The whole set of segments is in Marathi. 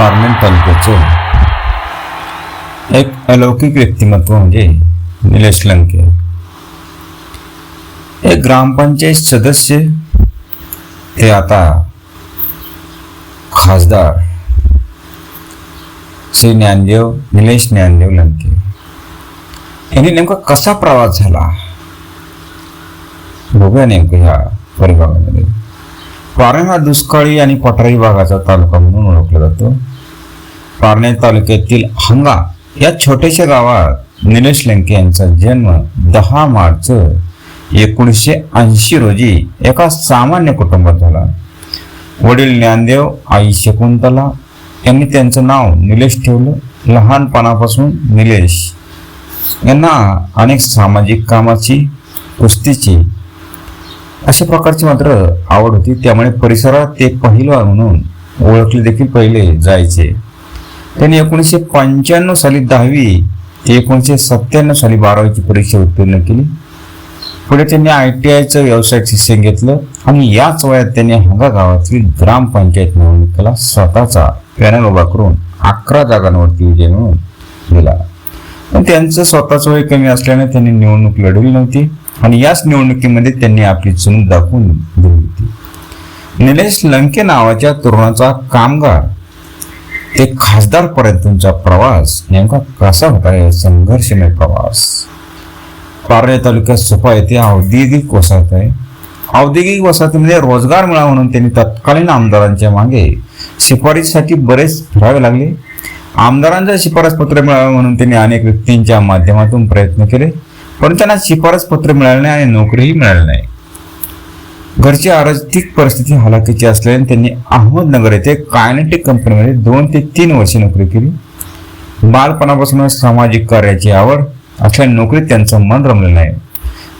पारनेर तालुक्याचं एक अलौकिक व्यक्तिमत्व म्हणजे निलेश लंके. एक ग्रामपंचायत सदस्य ते आता खासदार श्री ज्ञानदेव निलेश ज्ञानदेव लंके. यांनी नेमका कसा प्रवास झाला? बघूया नेमकं ह्या परिभागामध्ये पारणे हा दुष्काळी आणि पठारी भागाचा तालुका म्हणून ओळखला जातो. पारणे तालुक्यातील हंगा या छोट्याशा गावात निलेश लंके यांचा जन्म दहा मार्च एकोणीसशे ऐंशी रोजी एका सामान्य कुटुंबात झाला. वडील ज्ञानदेव आई शकुंतला यांनी त्यांचं नाव निलेश ठेवलं. लहानपणापासून निलेश यांना अनेक सामाजिक कामाची कुस्तीची अशा प्रकारची मात्र आवड होती. त्यामुळे परिसरात ते पहिलवान म्हणून ओळखले देखील पहिले जायचे. त्यांनी एकोणीसशे पंच्याण्णव साली दहावी एकोणीसशे सत्त्याण्णव साली बारावीची परीक्षा उत्तीर्ण केली. पुढे त्यांनी आय टी आयचं व्यावसायिक शिक्षण घेतलं आणि याच वयात त्यांनी हंगा गावातील ग्रामपंचायत निवडणुकीला स्वतःचा पॅनल उभा करून अकरा जागांवरती विजय मिळवून दिला. पण त्यांचं स्वतःच वय कमी असल्याने त्यांनी निवडणूक लढवली नव्हती आणि याच निवडणुकीमध्ये त्यांनी आपली चुनूक दाखवून दिली होती. निलेश लंके नावाच्या तरुणाचा कामगार ते तुमचा प्रवास नेमका कसा होता? हे संघर्षमय प्रवास. पारणे तालुक्यात सुपा येथे औद्योगिक वसाहत आहे. औद्योगिक वसाहतीमध्ये रोजगार मिळावा म्हणून त्यांनी तत्कालीन आमदारांच्या मागे शिफारशीसाठी बरेच फिरावे लागले. आमदारांचा शिफारस पत्र मिळावं म्हणून त्यांनी अनेक व्यक्तींच्या माध्यमातून प्रयत्न केले पण त्यांना शिफारस पत्र मिळाले नाही आणि नोकरीही मिळाली नाही. घरची आर्थिक परिस्थिती हलाखीची असल्याने त्यांनी अहमदनगर येथे कायनेटिक कंपनीमध्ये दोन ते तीन वर्षे नोकरी केली. बालपणापासूनच सामाजिक कार्याची आवड असल्या नोकरीत त्यांचं मन रमलं नाही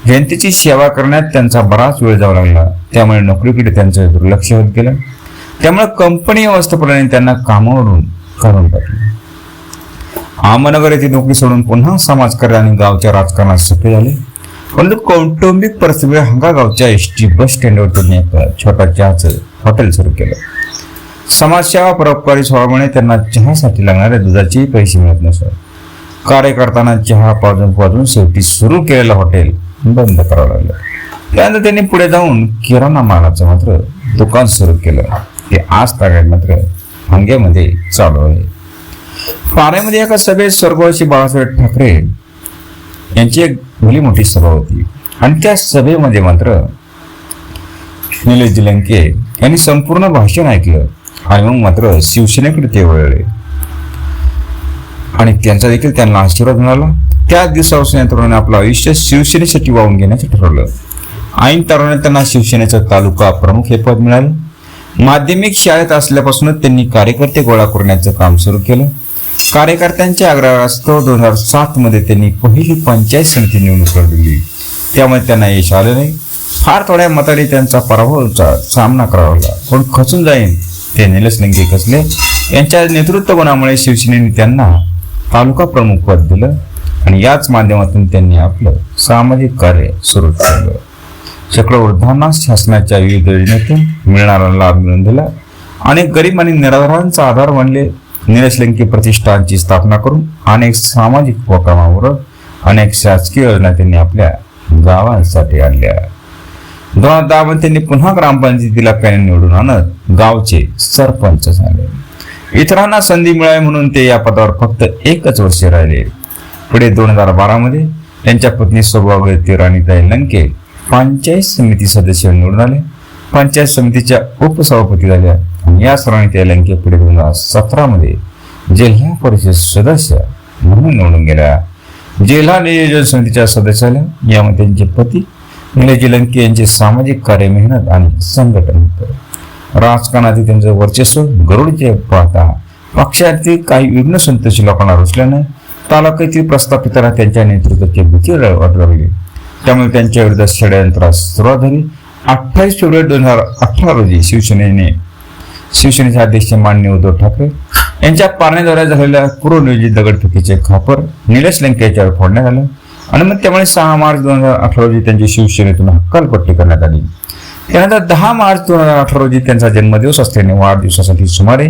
जनतेची सेवा करण्यात त्यांचा बराच वेळ जावा लागला. त्यामुळे नोकरीकडे त्यांचं दुर्लक्ष होत गेलं. त्यामुळे कंपनी व्यवस्थापनाने त्यांना कामावरून काढून टाकले. अहमदनगर येथे नोकरी सोडून पुन्हा समाजकार्य आणि गावच्या राजकारणात सक्रिय झाले. परंतु कौटुंबिक परिस्थितीमुळे म्हणजे हंगा गावच्या एस टी बस स्टँडवर त्यांनी एक छोटा चहाचं हॉटेल सुरू केलं. समाजसेवा परोपकारी स्वभावामुळे त्यांना चहासाठी लागणाऱ्या दुधाचेही पैसे मिळत नसत. कार्यकर्त्यांना चहा पाजून पाजून शेवटी सुरू केलेलं हॉटेल बंद करावं लागलं. त्यानंतर त्यांनी पुढे जाऊन किराणा मालाचं मात्र दुकान सुरू केलं. ते आज तागायत मात्र हंगेमध्ये चालू आहे. पाण्यामध्ये एका सभेत स्वर्गवासी बाळासाहेब ठाकरे यांची एक भली मोठी सभा होती. आणि त्या सभेमध्ये मात्र निलेश जिलंके यांनी संपूर्ण भाषण ऐकलं. आणि मग मात्र शिवसेनेकडे ते वळले. आणि त्यांचा देखील त्यांना आशीर्वाद मिळाला. त्या दिवसापासून या तरुणाने आपलं आयुष्य शिवसेनेसाठी वाहून घेण्याचं ठरवलं. ऐन तरुणाने त्यांना शिवसेनेचं तालुका प्रमुख हे पद मिळालं. माध्यमिक शाळेत असल्यापासूनच त्यांनी कार्यकर्ते गोळा करण्याचं काम सुरू केलं. कार्यकर्त्यांच्या आग्रहास्तव दोन हजार सात मध्ये त्यांनी पहिली पंचायत समिती निवडणूक लढवली. त्यामुळे त्यांना यश आलं नाही. फार थोड्या मताने त्यांचा पराभवाचा सामना करावा लागला. पण खचून जाईन ते निलेश लिंगे यांच्या नेतृत्व गुणामुळे शिवसेनेने त्यांना तालुका प्रमुख पद दिलं आणि याच माध्यमातून त्यांनी आपलं सामाजिक कार्य सुरू केलं शेकडो वृद्धांना शासनाच्या विविध योजनेतून मिळणारा लाभ मिळवून दिला. अनेक गरीब आणि निराधारांचा आधार बनले निलेश लंके प्रतिष्ठानची स्थापना करून अनेक सामाजिक उपक्रमावर अनेक शासकीय योजना त्यांनी आपल्या गावांसाठी आणल्या. दोन हजार दहा मध्ये त्यांनी पुन्हा ग्रामपंचायतीला पॅनल निवडून आणत गावचे सरपंच झाले. इतरांना संधी मिळावी म्हणून ते या पदावर फक्त एकच वर्ष राहिले. पुढे दोन हजार बारा मध्ये त्यांच्या पत्नी स्वभावती राणीताई लंके पंचायत समिती सदस्य निवडून आले. पंचायत समितीच्या उपसभापती झाल्या. या राणीताई लंके पुढे दोन हजार सतरा मध्ये जिल्हा परिषद सदस्य म्हणून निवडून गेल्या. जिल्हा नियोजन समितीच्या सदस्याला यामध्ये त्यांचे पती म्हणजे निलजी लंके यांचे सामाजिक कार्य मेहनत आणि संघटन होतं. राजकारणातील त्यांचं वर्चस्व गरुडचे पाहता पक्षातील काही विघ्न संतोषी लोकांना रुचल्याने तालुक्यातील प्रस्थापितांना त्यांच्या नेतृत्वाची भीती वाटू लागली. त्यामुळे त्यांच्या विरुद्ध षडयंत्रास सुरुवात झाली. अठ्ठावीस फेब्रुवारी दोन हजार अठरा रोजी शिवसेनेने शिवसेनेचे अध्यक्ष माननीय उद्धव ठाकरे यांच्या पारण्याद्वारे झालेल्या पूर्वनियोजित दगडफेकीचे खापर निलेश लंके याच्यावर फोडण्यात आलं. आणि मग त्यामुळे सहा मार्च दोन हजार अठरा रोजी त्यांची शिवसेनेतून हक्कलपट्टी करण्यात आली. त्यानंतर दहा मार्च दोन हजार अठरा रोजी त्यांचा जन्मदिवस असल्याने वाढदिवसासाठी सुमारे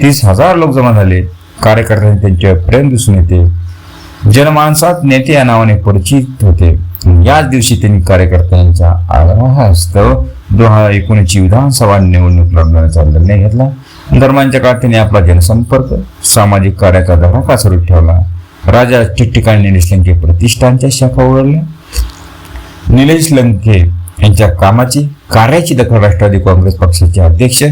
तीस हजार लोक जमा झाले. कार्यकर्त्यांनी त्यांचे प्रेम दिसून येते. जनमानसात नेते या नावाने परिचित होते. याच दिवशी त्यांनी कार्यकर्त्यांच्या आग्रहास्तव दोन हजार एकोणीसची विधानसभा निवडणूक लढवण्याचा निर्णय घेतला. दरम्यानच्या काळात त्यांनी आपला जनसंपर्क सामाजिक कार्याचा धडाका सुरू ठेवला? राजा ठिकठिकाणी निलेश लंके प्रतिष्ठानच्या शाखा उघडल्या. निलेश लंके यांच्या कामाची कार्याची दखल राष्ट्रवादी काँग्रेस पक्षाचे अध्यक्ष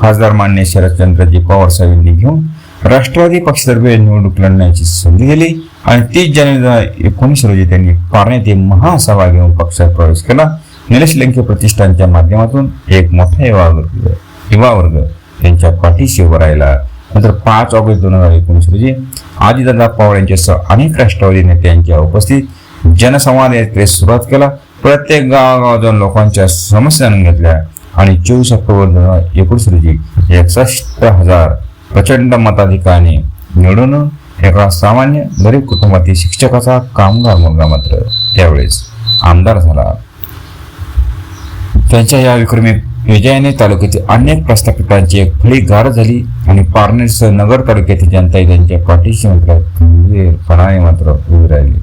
खासदार मान्य शरदचंद्रजी पवार साहेबांनी घेऊन राष्ट्रवादी पक्षातर्फे निवडणूक लढण्याची संधी दिली आणि तीस जानेवारी एकोणीस रोजी त्यांनी पारण्यात महासभा घेऊन पक्षात प्रवेश केला. निलेश लंके प्रतिष्ठानच्या माध्यमातून एक मोठा युवा वर्ग युवा वर्ग त्यांच्या पाठीशी उभा राहिला. नंतर पाच ऑगस्ट दोन हजार एकोणीस रोजी आदिदादा पवार यांच्यासह अनेक राष्ट्रवादी नेत्यांच्या उपस्थित जनसंवाद यात्रेस सुरुवात केला. प्रत्येक गावागाव जाऊन लोकांच्या समस्या जाणून घेतल्या आणि चोवीस ऑक्टोबर दोन हजार एकोणीस रोजी एकसष्ट हजार प्रचंड मताधिकाने निवडून एका सामान्य गरीब कुटुंबातील शिक्षकाचा कामगार मुलगा मात्र त्यावेळेस आमदार झाला. त्यांच्या या विक्रमी विजयाने तालुक्यातील अनेक प्रस्थापितांची एक फळी गार झाली आणि पारनेरसह नगर तालुक्यातील जनताही त्यांच्या पाठीशी मात्र खंबीरपणाने मात्र उभी राहिली.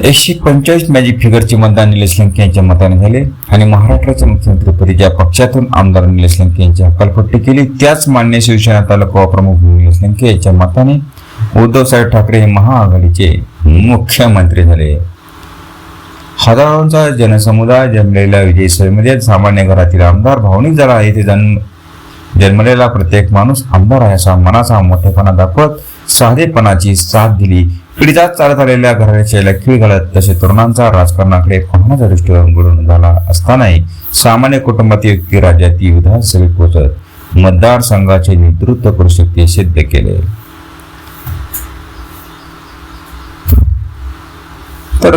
एकशे पंचेचाळीस मॅजिक फिगरचे मतदान निलेश लंके यांच्या मताने झाले आणि महाराष्ट्राच्या मुख्यमंत्रीपदी ज्या पक्षातून आमदार निलेश लंके यांची हकालपट्टी केली त्याच मान्य शिवसेना तालुका प्रमुख निलेश लंके यांच्या मताने उद्धवसाहेब ठाकरे हे महाआघाडीचे मुख्यमंत्री झाले. हजारोंचा जनसमुदाय जन्मलेल्या विजयी सभेमध्ये सामान्य घरातील आमदार भावनिक झाला येथे जन्म जन्मलेला प्रत्येक माणूस आमदार आहे असा मनाचा मोठेपणा दाखवत साधेपणाची साथ दिली. पिढीजात चालत आलेल्या घराण्याच्या खीळ घालत तसे तरुणांचा राजकारणाकडे पाहण्याचा दृष्टिकोन घडून झाला असतानाही सामान्य कुटुंबातील व्यक्ती राज्यातील विधानसभेत पोहोचत मतदारसंघाचे नेतृत्व करू शकते सिद्ध केले. तर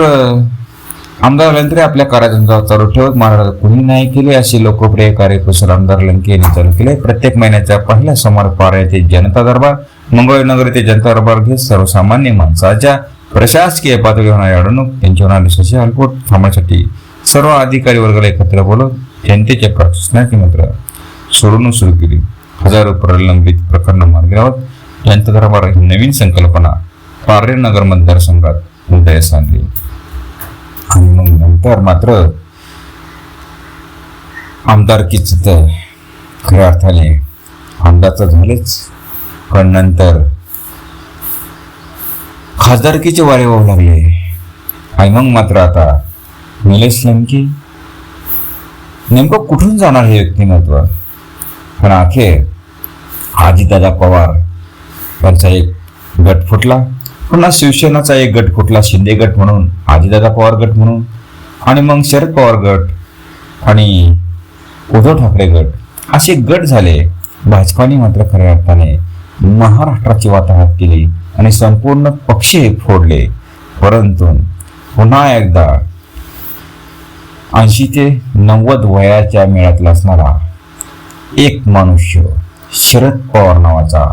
आमदार लंके आपल्या कार्याचा चालू ठेवत महाराष्ट्रात कुणी नाही केले असे लोकप्रिय कार्यकुशल आमदार लंके यांनी चालू केले. प्रत्येक महिन्याच्या पहिल्या सोमवार पार येथे जनता दरबार मुंबई नगर येथे जनता दरबार घेत सर्वसामान्य माणसाच्या प्रशासकीय पातळीवर होणारी अडवणूक त्यांची होणारी सशी हलपोट थांबण्यासाठी सर्व अधिकारी वर्गाला एकत्र बोलत जनतेच्या प्रश्नाची मात्र सोडवणूक सुरू केली. हजारो प्रलंबित प्रकरण मार्गी लावत जनता दरबार ही नवीन संकल्पना पार्ले नगर मतदारसंघात उदयास आणली. तर नंतर मात्र आमदारकीच तर खऱ्या अर्थाने आमदारचं झालेच. पण नंतर खासदारकीचे वारे वाहू लागले. आणि मग मात्र आता निलेश लंकी. नेमकं कुठून जाणार हे व्यक्तिमत्व? पण अखेर आजीदादा पवार यांचा एक गट फुटला. पुन्हा शिवसेनाचा एक गट फुटला. शिंदे गट म्हणून आजीदादा पवार गट म्हणून. आणि मग शरद पवार गट आणि उद्धव ठाकरे गट असे गट झाले. भाजपाने मात्र खऱ्या अर्थाने महाराष्ट्राची वाताहत केली आणि संपूर्ण पक्ष फोडले. परंतु पुन्हा एकदा ऐंशी ते नव्वद वयाच्या मेळातला असणारा एक मनुष्य शरद पवार नावाचा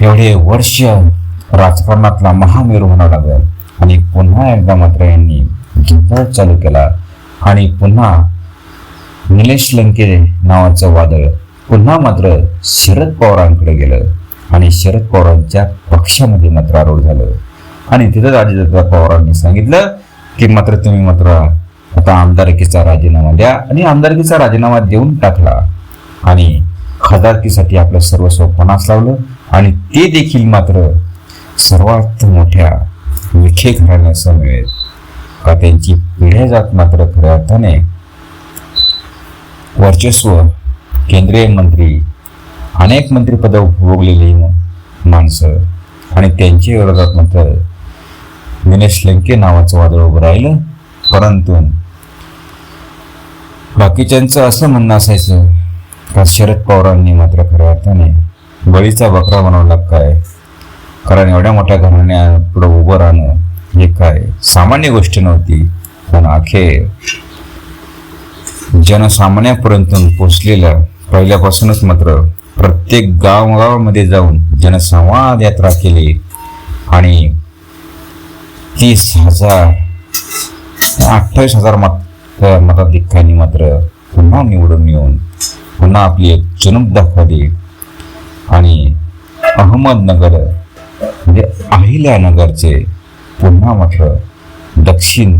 एवढे वर्ष राजकारणातला महामेरू होणार लागला. आणि पुन्हा एकदा मात्र यांनी झुंपड चालू केला. आणि पुन्हा निलेश लंके नावाचं वादळ पुन्हा मात्र शरद पवारांकडे गेलं. आणि शरद पवारांच्या पक्षामध्ये मात्र आरोप झालं. आणि तिथंच अजितदादा पवारांनी सांगितलं की मात्र तुम्ही मात्र आता आमदारकीचा राजीनामा द्या आणि आमदारकीचा राजीनामा देऊन टाकला. आणि खासदारकीसाठी आपलं सर्वस्व पणास लावलं आणि ते देखील मात्र सर्वात मोठ्या विखे मिळेल का त्यांची पिढ्या जात मात्र खऱ्या अर्थाने वर्चस्व केंद्रीय मंत्री अनेक मंत्रिपदं उपभोगलेली माणसं आणि त्यांच्या विरोधात मात्र दिनेश लंके नावाचं वादळ उभं राहिलं. परंतु बाकीच्यांचं असं म्हणणं असायचं का शरद पवारांनी मात्र खऱ्या अर्थाने बळीचा बकरा बनवला काय? कारण एवढ्या मोठ्या घराण्या पुढं उभं राहणं हे काय? सामान्य गोष्ट नव्हती. पण अखेर जनसामान्यापर्यंत पोचलेल्या पहिल्यापासूनच मात्र प्रत्येक गावगावामध्ये जाऊन जनसंवाद यात्रा केली आणि तीस हजार अठ्ठावीस हजार मत तर मात्र पुन्हा निवडून येऊन पुन्हा आपली एक चुनूक दाखवली आणि अहमदनगर म्हणजे अहिल्यानगरचे पुन्हा म्हटलं दक्षिण